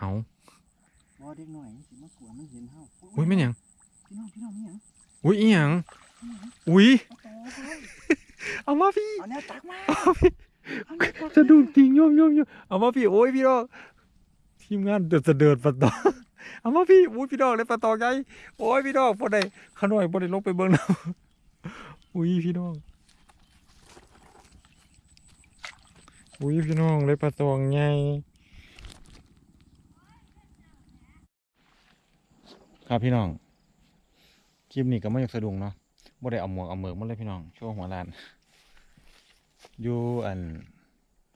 เอาบ่เด็กหน่อยมันสิมากวนมันเห็นเฮาอุ้ยไม่นหยังพี่น้องพี่น้องนี่หยังอุ้ยอีหยังอุ้ยเอามาพี่เอาแนวตักมาสะดุ้งจริงโยมโยมโยมเอามาพี่โอ้ยพี่น้องทีมงานเดือดเสดิร์ดปะตองเอามาพี่อุ้ยพี่น้องเลยปะตองไงโอ้ยพี่น้องพอได้ขาหน่อยพอได้ลงไปเบิ่งน้ำอุ้ยพี่น้องอุ้ยพี่น้องเลยปะตองไง ครับพี่น้อง คลิปนี้ก็ไม่อยากสะดุ้งเนาะบ่ได้เอาหมวกเอาเมือกมาเลยพี่น้องโช่วหัวลาน อยู่อัน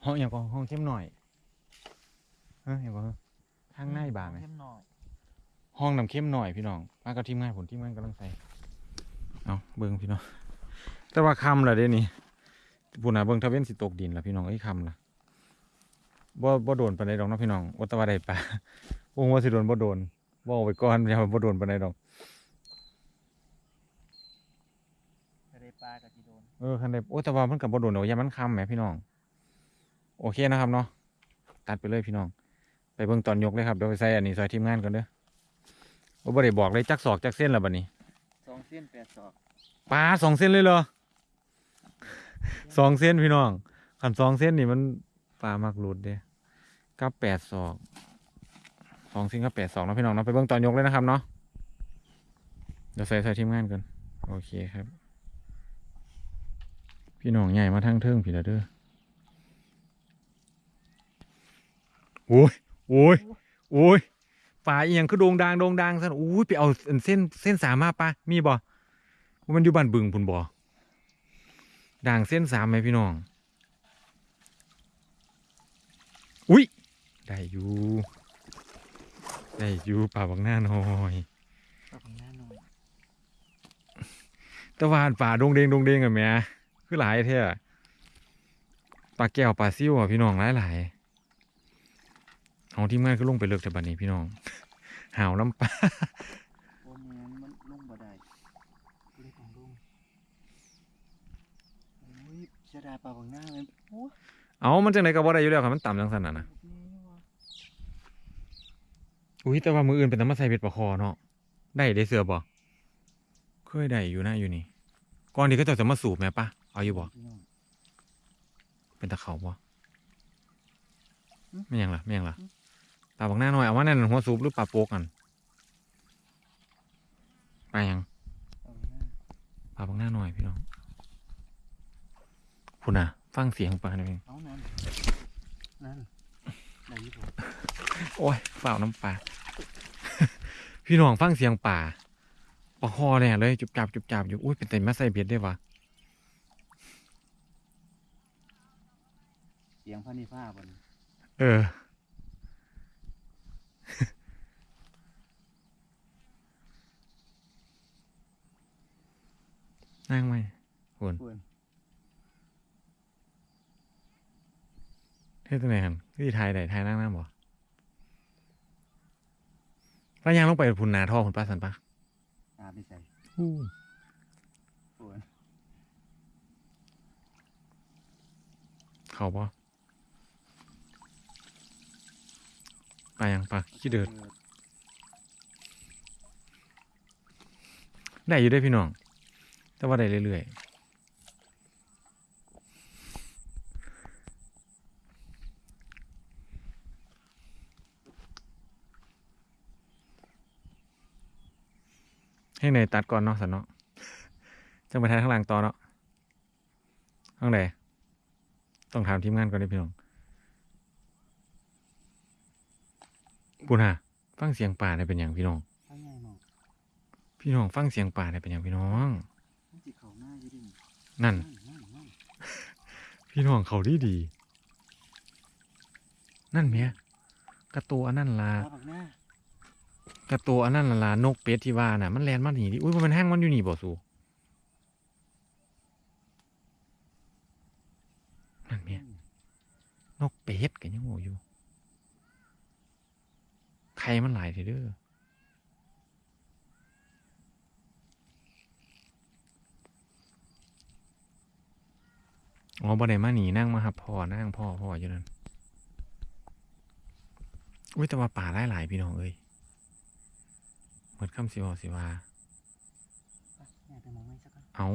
ห้องอย่างก็ห้องเข้มหน่อยฮะอย่างก็ทางในบาไหมเข้มหน่อย ห้องน้ำเข้มหน่อยพี่น้อง มากับทีมงานผมทีมงานกำลังใส่ เอาเบิ้งพี่น้อง แต่ว่าคำละเดี๋ยวนี้ปุ่นน่ะเบิ้งทะเวนสิตกดินละพี่น้องไอ้ยคำละบ่บ่โดนปานใดดอกเนาะพี่น้องวัตว่าได้ปลาวงว่าสิโดนบ่โดน บ่เอาไว้ก่อนอย่าบ่โดนปานใดดอกจะได้ปลากับจีโดนเออคันใดโอ้แต่ว่ามันกับบ่โดนดอกอย่ามันคำแหมพี่น้อง โอเคนะครับเนาะตัดไปเลยพี่น้อง ไปเบิ่งตอนยกเลยครับเดี๋ยวไปใส่อันนี้ซอยทีมงานก่อนเด้อว่าบ่ได้บอกเลยจักศอกจักเส้นแล้วบัดนี้สองเส้นแปดศอกปลาสองเส้นเลยเหรอสองเส้นพี่น้องขันสองเส้นนี่มันปลามักหลุดเด้กับแปดศอก สองเส้นกับแปดศอกเนะพี่น้องเนาะไปเบิ่งตอนยกเลยนะครับเนาะเดี๋ยวใส่ใส่ทีมงานก่อนโอเคครับ พี่น้องใหญ่มาทั้งเทิงพี่ละเด้อโอ้ยโอ้ยโอ้ยปลาอีหยังคือโด่งดังโด่งดังซะโอ้ยไปเอาเส้นเส้นสามมาปะมีบ่มันอยู่บ้านบึงพุ่นบ่ด่างเส้นสามไหมพี่น้อง อุ้ยได้อยู่ ได้อยู่ป่าบักหน้าหน่อยปลาของหน้าหน่อยแตะวานป่าดงเดงดงเดงอะแหม่คือหลายแท้อะปลาแก้วปลาซิ่วอะพี่น้องหลายหลายๆเอาทีมงานก็ลงไปเลิกแต่บัดนี้พี่น้องหาวน้ำปลาโอ้แมนมันลงบ่ได้เลยของลงโอ้ยเสียดายปลาของหน้าเลยโอ้ยเอามันจังไหนก็บ่ได้อยู่แล้วครับมันต่ำจังสันน่ะนะนี่วะ อุ้ยแต่ว่ามืออื่นเป็นน้ำมาใส่เบ็ดปลาคอเนาะได้ได้เสือบ่เคยได้อยู่นะอยู่นี่ก่อนนี้ก็จะจะมาสูบไหมปะเอาอยู่บ่พี่น้องเป็นตะเขาบ่ไม่หยังล่ะไม่หยังล่ะปลาบักหน้าหน่อยเอาว่านั่นหัวสูบหรือปลาโปกกันปลาหยังปลาของหน้าปลาบักหน้าหน่อยพี่น้องคุณน่ะฟังเสียงปลาหน่อยเอานั่นนั่นได้อยี่บ่ โอ้ยเปล่าน้ำปลา พี่น้องฟังเสียงป่าปลาคอเนี่ยเลย จุบจับจุบจับอยู่ อุ้ยเป็นแต่มาใส่เบ็ดได้วะเสียงพระนิพพานบนเออ นั่งไหมคุณ ควรเท่ตัวไหนครับที่ไทยไหนไทยนั่งนั่งบ่ป้ายางลงไปพุ่นนาท่อคุณป้าสันปะอาไปใส่อู้ควรเขาปะปลายังปลาขี้เดือดได้อยู่ได้อพี่น้อง แต่ว่าได้เรื่อยๆ ให้ในตัดก่อนเนาะสันเนาะจังไปทายข้างหลังต่อเนาะข้างใดต้องถามทีมงานก่อนเลยพี่น้องปุณฮะฟังเสียงป่าได้เป็นอย่างพี่น้องข้างในเนาะพี่น้องฟังเสียงป่าได้เป็นอย่างพี่น้องมันสิเข้าหน้าอยู่ดินั่นนั่นนั่น พี่น้องเขาดีดี นั่นเมียกระตัวอันนั่นล่ะ กระตัวอันนั่นล่ะนกเป็ดที่ว่าน่ะ มันแลนมาหนีดิอุ้ยมันแห้งมันอยู่นี่บ่สูนั่นเมียนกเป็ดกันยังโง่อยู่ใครมันหลายทีเด้ออ๋อบ่ได้มาหนีนั่งมาหับพ่อนั่งพ่อพ่ออยู่นั่นอุ้ยแต่ว่าป่าหลายหลายพี่น้องเอ้ย ดคำสิบอกสิว่าไปแม่ไปมองไม่สักกันเอา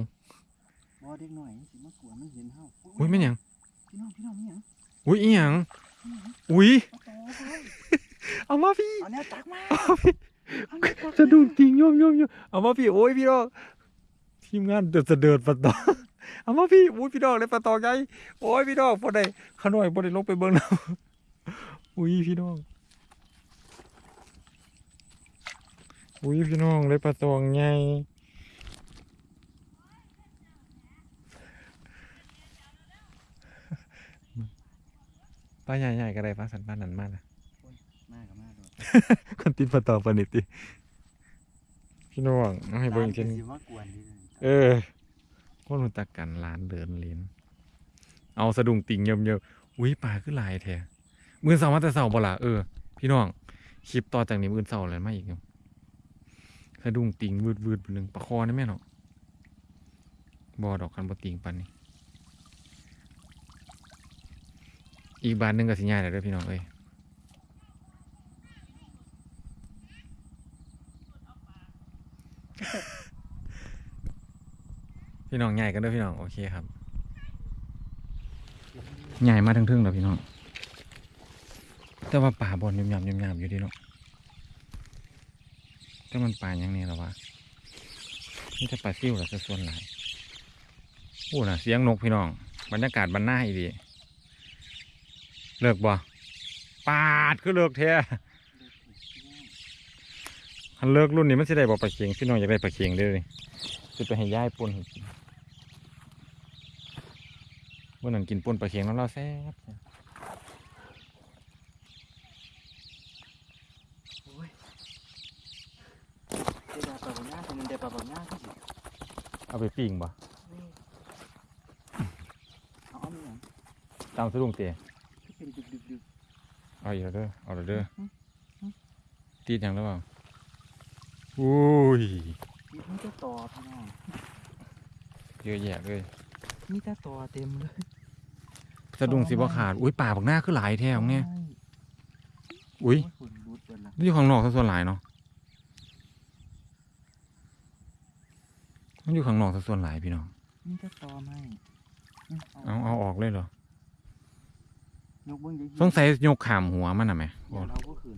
บ่เด็กหน่อยสิมากวนมันเห็นเฮาอุ้ยไม่นหยังพี่น้องพี่น้องมีหยังอุ้ยอีหยังอุ้ยเอาต่อเฮ้ยเอามาพี่เอาแนวตักมาเอาพี่เอาแนวตักสะดุ้งจริงโยมโยมโยมเอามาพี่โอ้ยพี่น้องทีมงานเดือดจะเดินปะตองเอามาพี่อุ้ยพี่น้องเลยปะตองไงโอ้ยพี่น้องพอได้ขน่อยพอได้ลงไปเบิ่งน้ำอุ้ยพี่น้อง อุ้ยพี่น้องเลยปะตองไงป้าใหญ่ๆก็ได้ป้าสันป้านันมากนะมากับมาโดดคนติดปะตองปะนิติพี่น้องเอาให้เบิ่งอีกทีตามนึงสิมากวนดิเออคนรู้จักกันร้านเดินเลนเอาสะดุ้งติ่งเยิมเยิมอุ้ยปลาขึ้นลายแท้มือเสาร์มาแต่เสาร์บ่ล่ะเออ พี่น้องคลิปต่อจากนี้มือเสาร์แล้วมาอีกอยู่ สะดุ้งติ่งวืดวืดหนึ่งปลาคอนี่แม่เนาะบอดอกคันบ่ติ่งปันนี่อีกบานหนึ่งก็สิง่ายแล้วเด้อพี่น้องเอ้ยพี่น้องใหญ่กันด้อพี่น้องโอเคครับใหญ่มาทั้งทึ่งแล้วพี่น้องแต่ว่าป่าบอลยำยำยำยำอยู่ดีเนาะ แต่มันป่าอย่างนี้หรอวะนี่จะปลาซิ่วหรือจะส่วนไหลโอ้น่ะเสียงนกพี่น้อง บรรยากาศบรรณาอีดี เลิกบ่ปาดคือเลิกแท้คันเลิกรุ่นนี้มันสิได้บ่ปลาเค็งพี่น้องอยากได้ปลาเค็งเด้อนี่จะไปให้ย่ายปนให้กินเมื่อนั้นกินปนปลาเค็งแล้วเราแซ่บ โอ้ยเดี๋ยวปลาบักหน้าทำมันเดี๋ยว ปลาบักหน้าที่สิเอาไปปิ้งบ่นี่เอาเอามีหยังตามสะดุ้งเตะที่เป็นดึกดึกดึกเอาอีกแล้วเด้อเอาแล้วเด้ออืมอืมตีดยังหรือเปล่าอุ้ยมีแต่ต่อพี่น้องเยอะแยะเลยมีแต่ต่อเต็มเลยสะดุ้งสิบ่ขาดอุ้ยป่าบักหน้าคือหลายแท้ของเนี่ยอุ้ยฝุ่นรูดเบิดละนี่อยู่ข้างนอกซะส่วนหลายเนาะ มันอยู่ข้างนอกซะส่วนหลายพี่น้องมีแต่ต่อไหมอืมเอาเอาออกเลยเหรอ ยกเบิ้งยายสงสัยยกขามหัวมันน่ะไหมอย่าเราก็ขืน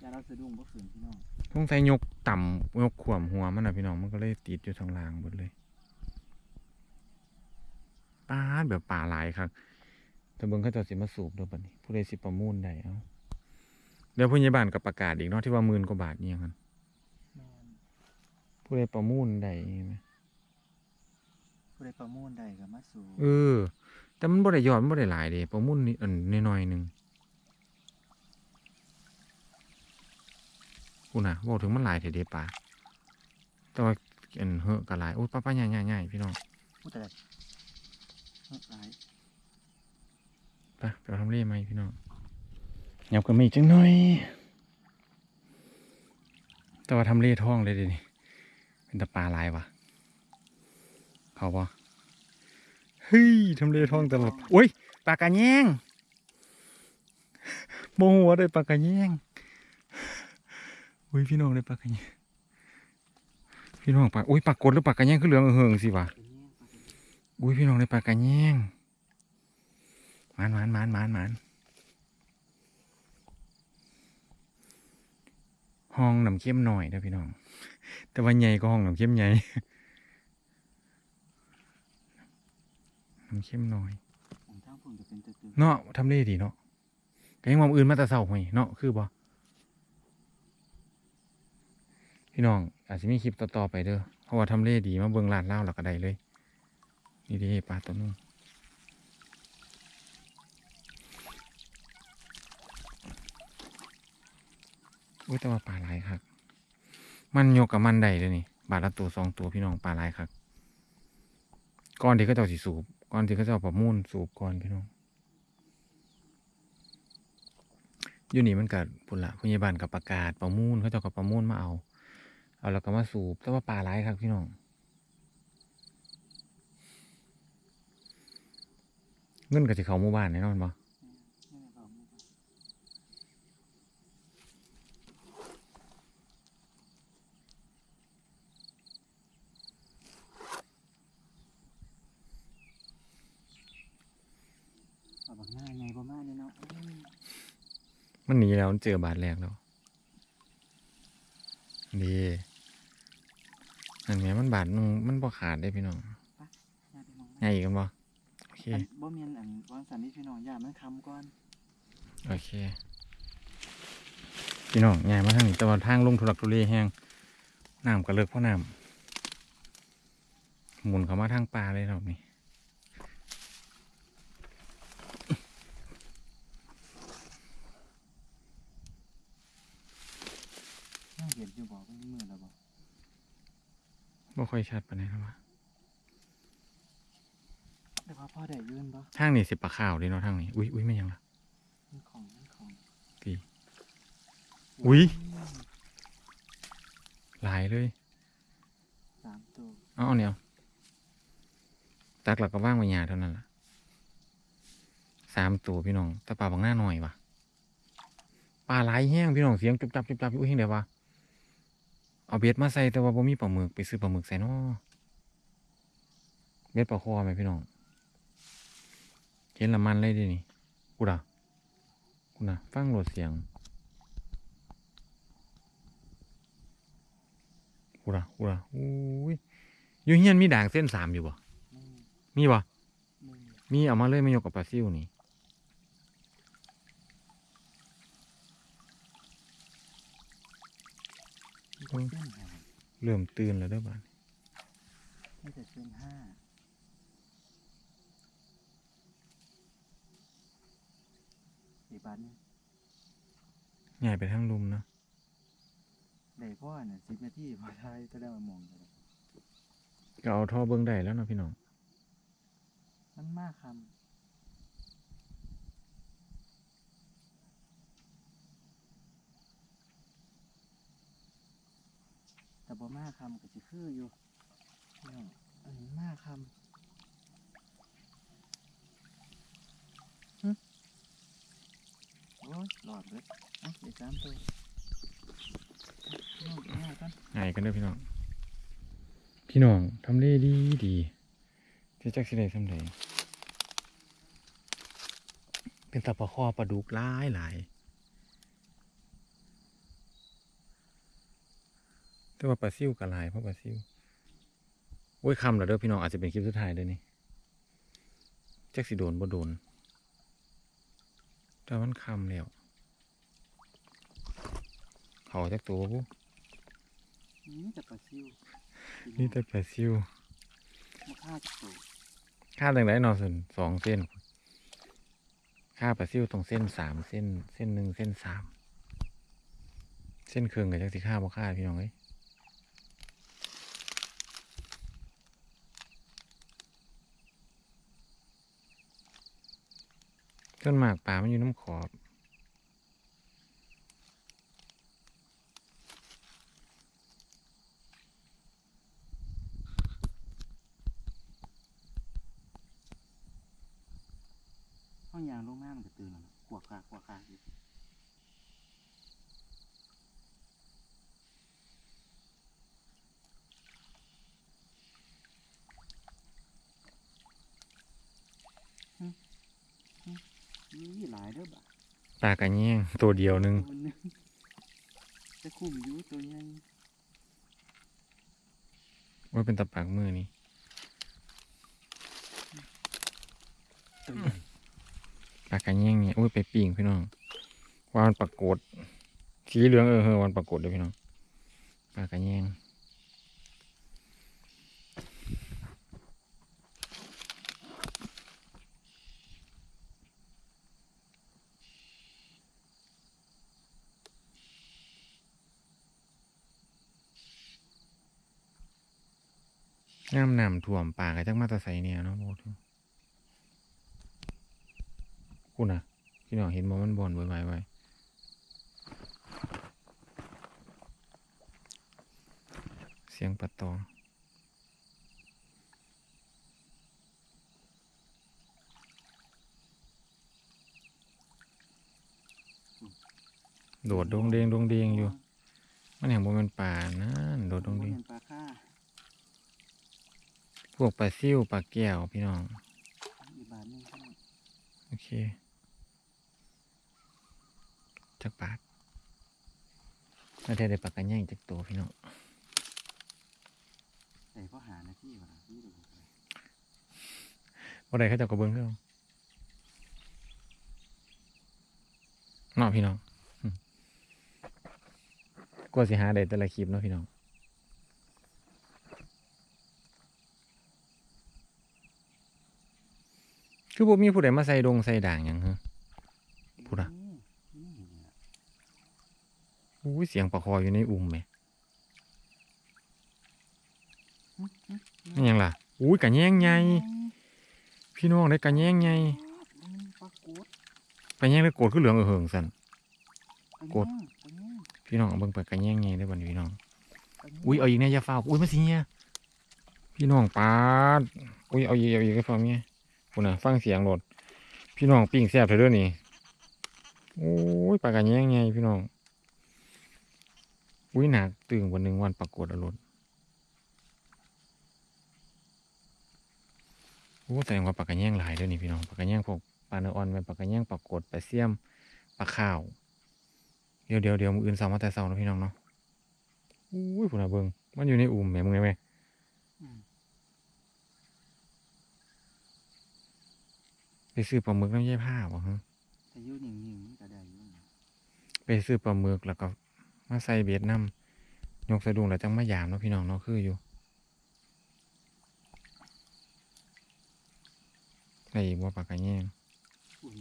อย่าเราสะดุ้งก็ขืนพี่น้องสงสัยยกต่ำยกขวามหัวมันน่ะพี่น้อง มันก็เลยติดอยู่ทางล่างหมดเลยป้าดแบบป่าหลายครับแต่เบิ่งเขาเจะสิมาสูบเด้วยบัดนี้ ผู้ใดสิประมูลได้เอาเดี๋ยวผู้ใหญ่บ้านก็ประกาศอีกเนาะที่ว่าหมื่นกว่าบาทเนี่ยกันแม่นผู้ใดประมูลได้ไหมผู้ใด ประมูลได้ก็มาสู่เออ แต่มันบ่ได้ยอดมันบ่ได้หลายเด้ประมูลนี่อันน้อยๆหนึงกูน่ะบอกถึงมันหลายเถอะเด้ป่าแต่ว่าอันเหอะก็หลายโอ้ยป้าป้าใหญ่ๆๆพี่น้องผู้แต่เฮ้ยหลายไปไปเอาทำเล่ไหมาพี่น้องยับกันมาอีกจังหน่อย แต่ว่าทำเล่ท่องเลยเดินี่เป็นตะปลาลายวะเขาปะ เฮ้ยทำเลทองตลอดโอ้ยปลากระแยงโมหัวได้ปลากระแยงอุ้ยพี่น้องได้ปลากระแยงพี่น้องปลาอุ้ยปลากดหรือปลากระแยงคือเหลืองเหิงสิวะอุ้ยพี่น้องได้ปลากระแยงหมานหมานหมานหมานหมานห้องน้ำเข้มหน่อยเด้อพี่น้อง แต่ว่าใหญ่ก็ห้องน้ำเข้มใหญ่ น้ำเข้มหน่อยของทางฝุ่นจะเป็นตึกเนาะทำเลดีเนาะก็ยังมองอื่นมาแต่เศร้าหวยเนาะคือบ่พี่น้อง อาจจะมีคลิปต่อๆไปเด้อเพราะว่าทำเลดีมาเบิ่งลาดเล่าวแล้วก็ได้เลย นี่เดีปลาตัวนึงอุ้ยแต่ว่าปลาหลายครับมันโยกกับมันได้เลยนี่ บาทละตัวสองตัวพี่น้องปลาหลายครับก่อนที่เขาเจ้าสิสูบ ก่อนที่เขาเจ้าประมูลสูบก่อนพี่น้องอยู่นี่มันเกิดพุ่นละพยาบาลกับประกาศประมูลเขาจะกับประมูลมาเอา เอาแล้วก็มาสูบแต่ว่าปลาหลายครับพี่น้องเงินกับที่เขาหมู่บ้านแน่นอนปะไม่ได้บอกไม่ได้ มันหนีแล้วมันเจอบาดแรกแล้วดีอันนี้มันบาดมันมันบ่ขาดได้พี่น้องย่าไปมองใหญ่กันบ่โอเคอันบ่แม่นอันวางสันนี่พี่น้องย่ามันคำก่อนโอเคพี่น้องใหญ่มาทางนี้แต่ว่าทางลงทุลักทุเลแห้งน้ำก็เลิกเพราะน้ำหมุนเข้ามาทางป่าเลยรอบนี้ ย่าเห็นอยู่บอกว่ามือแล้วบอก บ่ค่อยชัดปานใดครับว่าแต่ว่าพ่อได้ยืนบ่ทางนี้สิปลาขาวเด้เนาะทางนี้ อุ้ยอุ้ยไม่ยังละมันของมันของดีอุ๊ยหลายเลยสามตัวเอาเอาเนี่ยตักหลักก็ว่างไว้หยาเท่านั้นล่ะสามตัวพี่น้องแต่ปลาบางหน้าหน่อยวะปลาหลายแห้งพี่น้องเสียงจุบจับจุบจับอุ้ยเฮงเดี๋ยววะ เอาเบ็ดมาใส่แต่ว่าบ่มีปลาหมึกไปซื้อปลาหมึกใส่นาะเบ็ดปลาคอไหมพี่น้องเห็นละมันเลยดินี่กูด่ะกูนะฟังโหลดเสียงกูด่ะกูด่ะอุ้ยอยู่เฮียนมีด่างเส้นสามอยู่บ่มีบ่ไม่มีเอามาเลยไม่ยกกับปลาซิวนี่ มีแต่ เส้นหางเริ่มตื่นแล้วเด้อบ้านมีแต่เส้นห้าอีกบาทหนึงใหญ่ไปทางลุมเนาะได้พ่อน่ะสิบนาทีพอทายก็ได้มามองเลยก็เอาท่อเบิ้งได้แล้วเนาะพี่น้อง มันมากคำ แต่บ่มากคำก็สิคืออยู่พี่น้องอันนี้มากคำหึโอ้ยหลอดเลยเอะเดี๋ยวสามตัวอะพี่น้องเอาง่ายกันใหญ่กันเด้อพี่น้อง พี่น้องทำเลดีดีที่จักสิได้สำเร็จเป็นตะปะคอปลาดุกหลายหลาย แต่ว่าปลาซิวก็หลายเพราะปลาซิวโอ้ยคำแล้วเด้อพี่น้องอาจจะเป็นคลิปสุดท้ายเด้อนี่จักสิโดนบ่โดนแต่มันคำแล้วเขาจักตัวบ่บุนี่แต่ปลาซิวนี่แต่ปลาซิวมาฆ่าจะตัวค่าจังไรนอส่วนสองเส้น ค่าปลาซิวตรงเส้นสามเส้นเส้นหนึ่งเส้นสามเส้นครึ่งกับจักสิค่าบ่ค่าพี่น้องเอ้ย ต้นหมากป่ามันอยู่น้ำขอบห้องยางลงน้ามันจะตื่นแล้วนะกวกกากขวกกากอยู่หึหึนี่หลาย เด้อบ่ะปลากระแยงตัวเดียวหนึงตัวหนึงจะคุ้มอยู่ตัวใหญ่ว่าเป็นตะปากมือนี่ตัวใหญ่ปลากระแยงเนี่ยอุ้ยไปปิ่งพี่น้องว่ามันปรากฏสีเหลืองเออเฮอวันปรากฏเลยพี่น้องปลากระแยง น้ำน้ำท่วมป่าก็จักมาตะใสเนี่ยเนาะโมทุคุณนะพี่น้องเห็นบ่มันบอนไว้ไว้ไว้เสียงปลาตองโดดดงเดงดงเดงอยู่ มันแห่งบ่แมันป่านั่นโดดดงเดง บ่แม่นปลาค่า พ วกปลาซิ่วปลาแก้วพี่น้องอีกบาทหนึงเท่านั้นโอเค จักบาทแล้วได้ได้ปากกันแย่งจักตัวพี่น้องใส่ข้อหาหน้าที่ก่อนนะพี่ดูไปบ่ได้เขาเจะกระเบื้องเรื่องเนาะพี่น้องอืมกลัวสิหาได้แต่ละคลิปเนาะพี่น้อง คือบ่มีผู้ใดมาใส่ดงใส่ด่างหยังฮะ พูดอะนี่นี่เนี่ยอุ้ยเสียงปลาคออยู่ในอุ้มแหมนี่ยังล่ะอุ้ยกะแยงใหญ่พี่น้องได้กะแยงใหญ่ปลากดไปแยงแล้วโกรธคือเหลืองเออเหิงสั่นปลากดย่างปลาย่างพี่น้องเอาเบิ่งไปกะแยงใหญ่ได้อบัดนี้พี่น้อง อุ้ยเอาอีกแน่อย่าฟ้าวอุ้ยมาสิเนี่ยพี่น้องปาดอุ้ยเอาอีกเอาอีกก็ฟ้าเมีย คุณนะฟังเสียงรถพี่น้องปิ้งแซ่บเถอเด้อนี่โอ้ยปลากระแยงไงพี่น้องอุ้ยหนักตึงวันหนึ่งวันปรากฏอรถโอ้แสดงว่าปลากระแยงหลายเด้อนี่พี่น้องปลากระแยงพวกปลาเนื้ออ่อนเป็นปลากระแยงปลากดปลาเสียมปลาข้าวเดี๋ยวเดี๋ยวเดี๋ยวมืออื่นสาร์มาแต่สาร์นะพี่น้องเนาะอุ้ยพุ่นะเบิงมันอยู่ในอุ่มแหม่มึงไงแม่ อืม ไป ซื้อปลาหมึกน้ำเย่ผ้าบ่ฮะถ้าอยุ่นิ่งๆมันก็ได้อยู่นะไปซื้อปลาหมึกแล้วก็มาใส่เบ็ดน้ำยกสะดุ้งแล้วจังมายามเนาะพี่น้องเนาะคืออยู่ได้อีกว่าปลากระแยงอุ้ย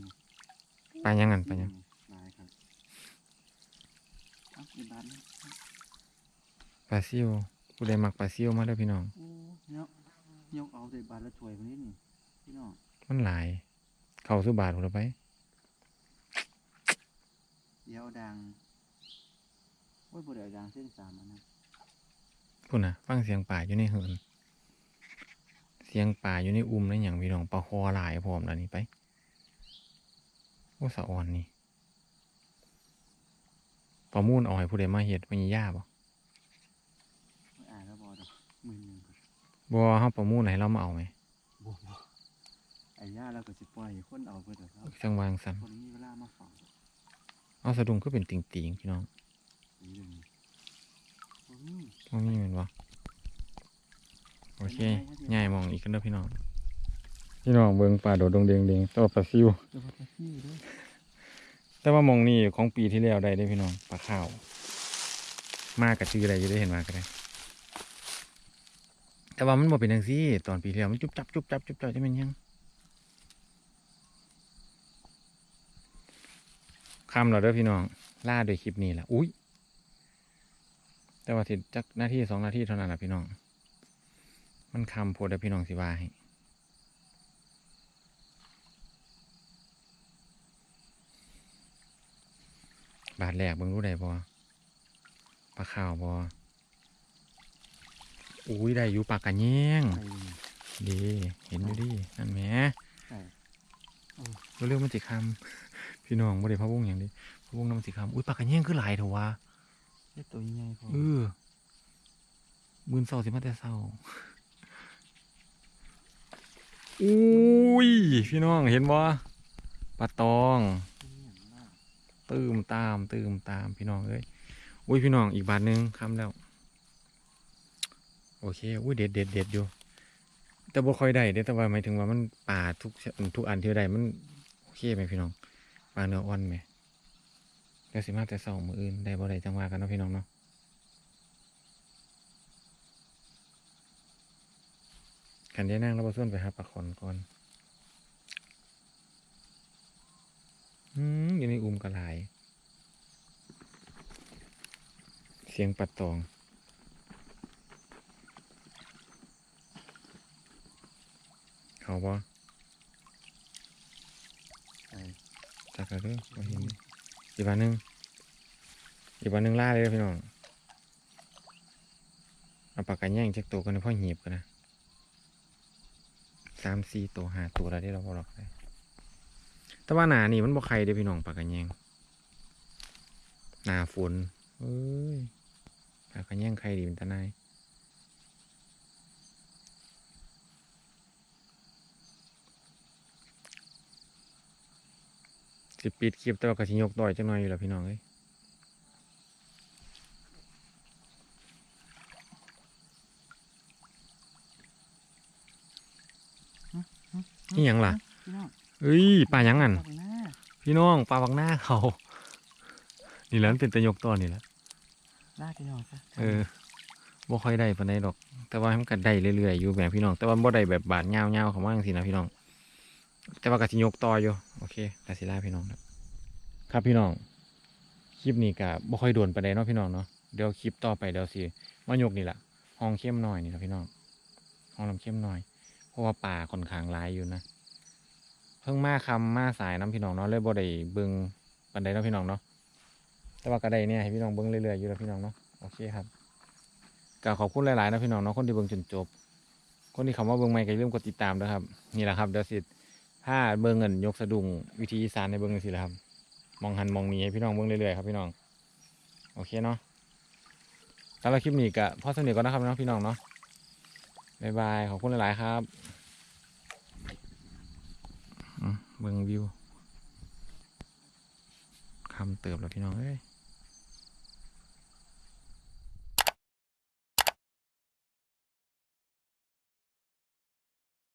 ปลายังงั้นปลายังหลายครับเอาอีกบาทหนึงปลาซิวผู้ใดมักปลาซิวมาเด้อพี่น้อง โอ้เนาะยกเอาแต่บาทละถ้วยมานิดนี่พี่น้องมันหลาย เข้าสุบาทพุ่นละไปเดี๋ยวดังโอ้ยบ่ได้เอาดังเส้นสามอันนะพุ่นน่ะฟังเสียงป่าอยู่ในเหิน เสียงป่าอยู่ในอุ่มในหยังพี่น้องปลาคอหลายพร้อมแล้วนี่ไปโอ้สะอ่อนนี่ปลามูนเอาให้ผู้ใดมาเฮ็ดมันย่าบ่ไม่อ่านแล้วบอดอกมือหนึ่งก่อนบ่เฮาประมูลให้เรามาเอาไหมบ่บ่ ไอ้ย่าเราก็สิปล่อยให้คนเอาเบิดแล้วครับจังวางสันคนมีเวลามาเฝ้าเอาสะดุ้งคือเป็นติ่งติงๆพี่น้องอีเรื่องนี้บ่มีบ่มีแม่นบ่โอเคง่ายมองอีกกันเด้อพี่น้อง พี่น้องเบิ่งป่าโดดดงเดงเดงตัวปลาซิว เดี๋ยวว่าจะขี้ด้วยแต่ว่ามองนี่ของปีที่แล้วได้ได้อพี่น้องปลาข้าว มากกับชื่ออะไรอยู่ได้เห็นมาก็ได้ แต่ว่ามันบ่เป็นจังซี่ ตอนปีที่แล้วมันจุบจับจุบจับจุบจับจะเป็นหยัง คำเราเด้อพี่น้องล่าโดวยคลิปนี้แหละอุ้ยแต่ว่าสิจักหน้าที่สองนาทีเท่านั้นแหละพี่น้อง มันคำโพดเด้อพี่น้องสิว่าให้บาทแรกเบิ่งรู้ได้บ่ปลาข้าวบ่อุ้ยได้อยู่ปากกะแยงไอ้นี่ดี เห็นอยู่ดินั่นแหมใช่เรื่องมันสิคำ พี่น้องบ่ได้พะวงอย่างนี้พะวงน้ำมันสิคำอุ้ยปากกะแยงคือหลายเถอะวะเจ้าตัวใหญ่พอเออมืนเศร้าสิมาแต่เศร้าอุ้ยพี่น้องเห็นบ่ปลาตองเนี่ยมากตื้มตามตื้มตามพี่น้องเอ้ยอุ้ยพี่น้องอีกบาทหนึงคำแล้ว โอเคอุ้ยเด็ดเด็ดเด็ดอยู่ แต่บ่ค่อยได้เด้แต่ว่าหมายถึงว่ามันป่าทุกชทุกอันที่ได้มันโอเคไหมพี่น้องป ลาเนื้ออ่อนไหมเดี๋ยวสิมาแต่สองมืออื่นได้บ่ได้จังหว่ากันเนาะพี่น้องเนาะกันได้นั่งแล้วบ่ส่วนไปหาปลาขอนก่อน อืมอยู่ในอุ้มกระหลาย เสียงปัดตองเขาบ่ ไอ้ จักแล้วเด้อบ่เห็นอีกวันหนึงอีกวันหนึงล่าเลยเด้พี่น้องเอาปากกันแย่งจักตัวกันพ่อหีบกันนะสามสี่ตัวหาตัวแล้วได้เราบ่หรอกเลยแต่ว่าหนานี่มันบ่ใครเด้พี่น้องปากกันแย่งหนาฝนเอ้ยปากกันแย่งใครดีเป็นตาหนาย สิปิดคลิปแต่ว่าก็สิยกต่อยจังหน่อยอยู่แหล้วพี่น้องเอ้ยนี่หยังล่ะพี่น้องเอ้ยปลาหยังอันเอาไปหน้าพี่น้องปลาบักหน้าเขา นี่แหล้วเป็นตะยกต่อนี่แหละลากพี่น้องซะเออบ่ค่อยได้ปานใดดอก แต่ว่ามันก็ได้เรื่อยๆอยู่แหมพี่น้อง แต่ว่าบ่ได้แบบบาดยาวๆเขาว่าจังซี่นะพี่น้อง แต่ว่าก็สิยกต่ออยู่ โอเคก็สิลาพี่น้องครับ ครับพี่น้อง คลิปนี้ก็บ่ค่อยโดนปานใดเนาะพี่น้องเนาะ เดี๋ยวคลิปต่อไปเดี๋ยวสิมายกนี่แหละห้องเข้มหน่อยนี่ล่ะพี่น้อง ห้องน้ำเข้มหน่อย เพราะว่าป่าค่อนข้างหลายอยู่นะ เพิ่งมาคำมาสายน้ำพี่น้องเนาะเลยบ่ได้เบิ่งปานใดเนาะพี่น้องเนาะ แต่ว่าก็ไดเนี่ยให้พี่น้องเบิ่งเรื่อยๆอยู่แล้วพี่น้องเนาะ โอเคครับก็ขอบคุณหลายๆนะพี่น้องเนาะคนที่เบิ่งจนจบ คนที่เขามาเบิ่งใหม่ก็อย่าลืมกดติดตามด้วยครับ นี่แหละครับเดี๋ยวสิ ถ้าเบิ่งเงินยกสะดุ้งวิธีอีสานในเบิ่งสิแหละครับ มองหันมองนี้ให้พี่น้องเบิ่งเรื่อยๆครับพี่น้อง โอเคเนาะสำหรับคลิปนี้ก็พอสนิทก่อนนะครับนะพี่น้องเนาะบ๊ายบายขอบคุณหลาย ๆ ครับเบิ่งวิวคำเติบแล้วพี่น้องเอ้ย